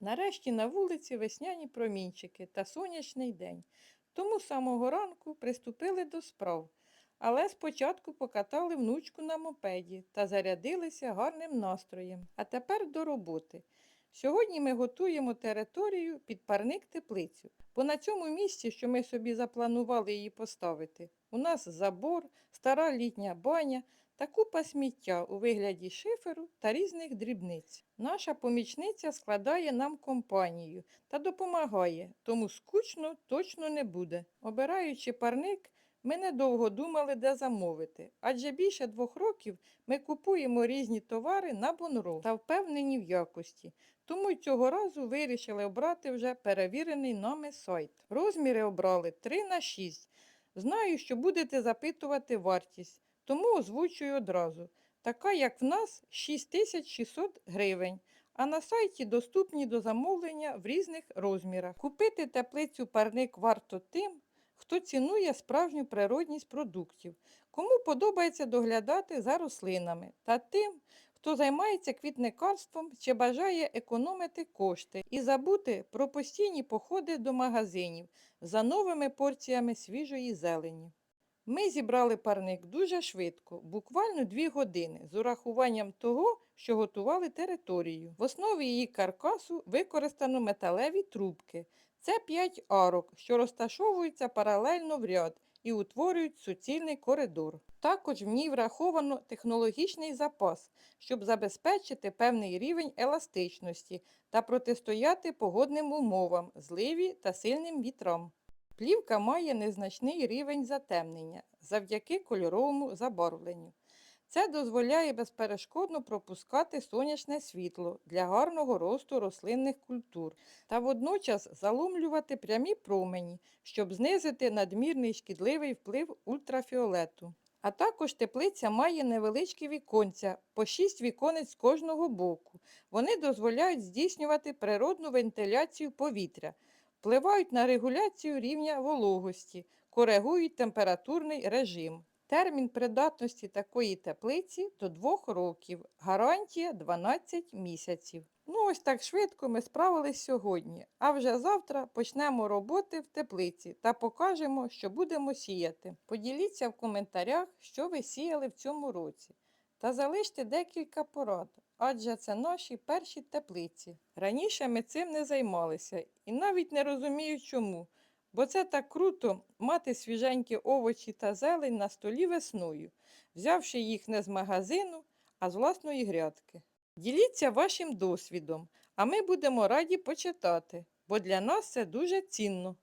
Нарешті на вулиці весняні промінчики та сонячний день. Тому з самого ранку приступили до справ. Але спочатку покатали внучку на мопеді та зарядилися гарним настроєм. А тепер до роботи. Сьогодні ми готуємо територію під парник теплицю. Бо на цьому місці, що ми собі запланували її поставити, у нас забор, стара літня баня та купа сміття у вигляді шиферу та різних дрібниць. Наша помічниця складає нам компанію та допомагає, тому скучно точно не буде. Обираючи парник, ми недовго думали, де замовити, адже більше двох років ми купуємо різні товари на Бонро та впевнені в якості. Тому цього разу вирішили обрати вже перевірений нами сайт. Розміри обрали 3 на 6. Знаю, що будете запитувати вартість, тому озвучую одразу. Така, як в нас, 6600 гривень, а на сайті доступні до замовлення в різних розмірах. Купити теплицю парник варто тим, хто цінує справжню природність продуктів, кому подобається доглядати за рослинами, та тим, хто займається квітникарством чи бажає економити кошти і забути про постійні походи до магазинів за новими порціями свіжої зелені. Ми зібрали парник дуже швидко, буквально дві години, з урахуванням того, що готували територію. В основі її каркасу використано металеві трубки. Це 5 арок, що розташовуються паралельно в ряд і утворюють суцільний коридор. Також в ній враховано технологічний запас, щоб забезпечити певний рівень еластичності та протистояти погодним умовам, зливі та сильним вітрам. Плівка має незначний рівень затемнення завдяки кольоровому забарвленню. Це дозволяє безперешкодно пропускати сонячне світло для гарного росту рослинних культур та водночас заломлювати прямі промені, щоб знизити надмірний шкідливий вплив ультрафіолету. А також теплиця має невеличкі віконця, по 6 віконець з кожного боку. Вони дозволяють здійснювати природну вентиляцію повітря, впливають на регуляцію рівня вологості, коригують температурний режим. Термін придатності такої теплиці до 2 років, гарантія 12 місяців. Ну, ось так швидко ми справились сьогодні, а вже завтра почнемо роботи в теплиці та покажемо, що будемо сіяти. Поділіться в коментарях, що ви сіяли в цьому році, та залиште декілька порад, адже це наші перші теплиці. Раніше ми цим не займалися і навіть не розумію чому. Бо це так круто мати свіженькі овочі та зелень на столі весною, взявши їх не з магазину, а з власної грядки. Діліться вашим досвідом, а ми будемо раді почитати, бо для нас це дуже цінно.